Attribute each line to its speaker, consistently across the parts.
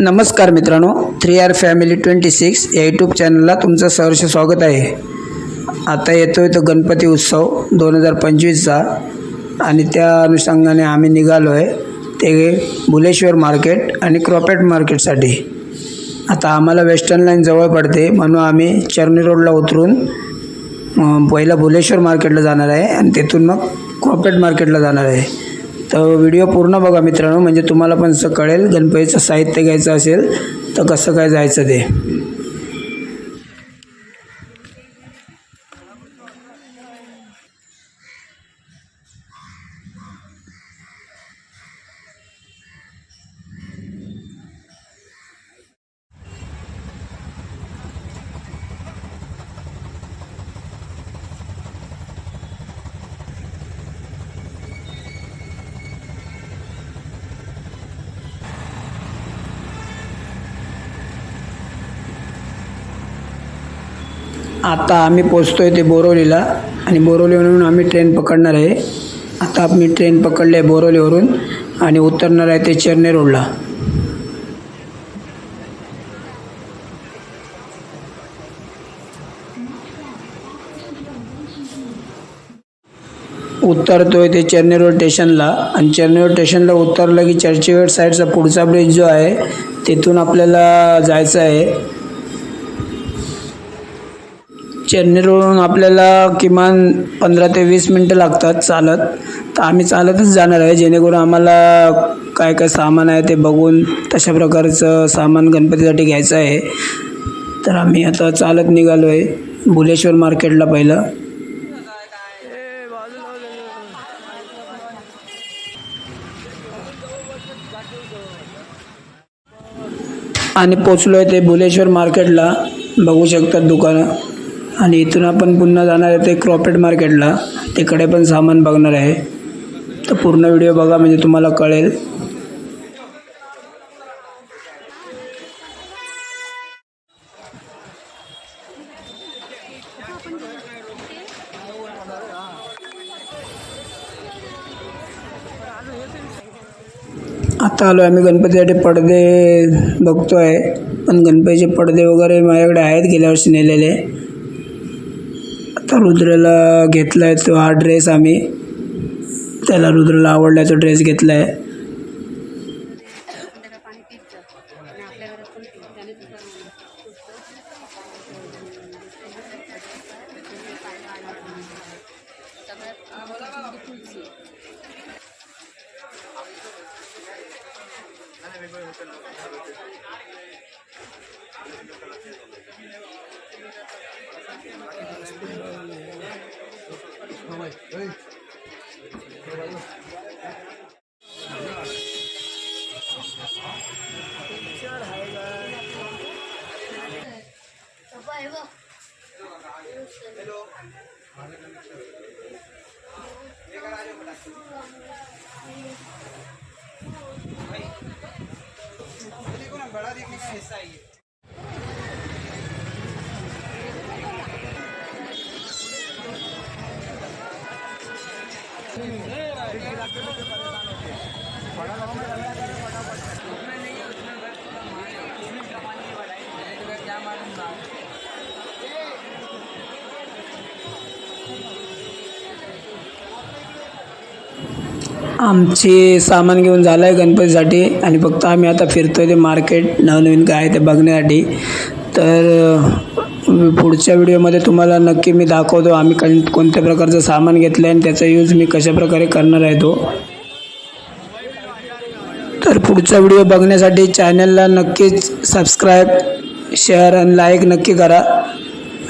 Speaker 1: नमस्कार मित्रांनो three R family twenty six या यूट्यूब चॅनलला तुमचं सहर्ष स्वागत आहे. आता येतो आहे तो गणपती उत्सव दोन हजार पंचवीसचा आणि त्या अनुषंगाने आम्ही निघालो आहे ते भुलेश्वर मार्केट आणि क्रॉपेट मार्केटसाठी. आता आम्हाला वेस्टर्न लाईन जवळ पडते म्हणून आम्ही चर्नी रोडला उतरून पहिला भुलेश्वर मार्केटला जाणार आहे आणि तिथून मग क्रॉपेट मार्केटला जाणार आहे. तर व्हिडिओ पूर्ण बघा मित्रांनो म्हणजे तुम्हाला पण कळेल गणपतीचं साहित्य घ्यायचं असेल तर कसं काय जायचं ते. आता आम्ही पोचतो आहे ते बोरवलीला आणि बोरवलीवरून आम्ही ट्रेन पकडणार आहे. आता आम्ही ट्रेन पकडले आहे बोरवलीवरून आणि उतरणार आहे ते चेन्नई रोडला. उतरतो आहे ते चेन्नई रोड स्टेशनला आणि चेन्नई रोड स्टेशनला उतरलं की चर्चगेट साईडचा पुढचा ब्रिज जो आहे तिथून आपल्याला जायचं आहे. चेन्नई रोडवरून आपल्याला किमान पंधरा ते वीस मिनटं लागतात चालत. तर आम्ही चालतच जाणार आहे जेणेकरून आम्हाला काय काय सामान आहे ते बघून तशा प्रकारचं सामान गणपतीसाठी घ्यायचं आहे. तर आम्ही आता चालत निघालो आहे भुलेश्वर मार्केटला पहिलं. आणि पोचलो आहे ते भुलेश्वर मार्केटला. बघू शकतात दुकानं. आणि इथून आपण पुन्हा जाणार आहे ते क्रॉपेट मार्केटला तिकडे पण सामान बघणार आहे. तर पूर्ण व्हिडिओ बघा म्हणजे तुम्हाला कळेल. आता आलो आम्ही गणपतीसाठी पडदे बघतो आहे पण गणपतीचे पडदे वगैरे माझ्याकडे आहेत गेल्या वर्षी नेलेले. तर रुद्रला घेतला आहे तो हा ड्रेस आम्ही. त्याला रुद्रला आवडला तो ड्रेस घेतला आहे बड़ा देखने का हिस्सा है ये आमचे सामान घेऊन झालं आहे गणपतीसाठी आणि फक्त आम्ही आता फिरतो आहे ते मार्केट नवनवीन काय आहे ते बघण्यासाठी. तर पुढच्या व्हिडिओमध्ये तुम्हाला नक्की मी दाखवतो आम्ही कण कोणत्या प्रकारचं सामान घेतलं आहे आणि त्याचा यूज मी कशाप्रकारे करणार आहे तो. तर पुढचा व्हिडिओ बघण्यासाठी चॅनलला नक्कीच सबस्क्राईब शेअर आणि लाईक नक्की करा.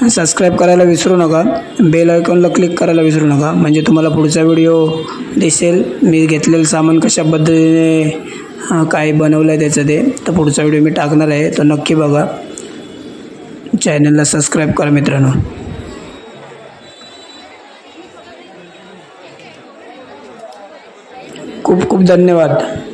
Speaker 1: सबस्क्राईब करायला विसरू नका. बेल आयकॉनला क्लिक करायला विसरू नका. म्हणजे तुम्हाला पुढचा व्हिडिओ दिसेल. मी घेतलेलं सामान कशा पद्धतीने काय बनवलं आहे त्याचं ते. तर पुढचा व्हिडिओ मी टाकणार आहे. तो नक्की बघा. चॅनलला सबस्क्राईब करा मित्रांनो. खूप खूप धन्यवाद.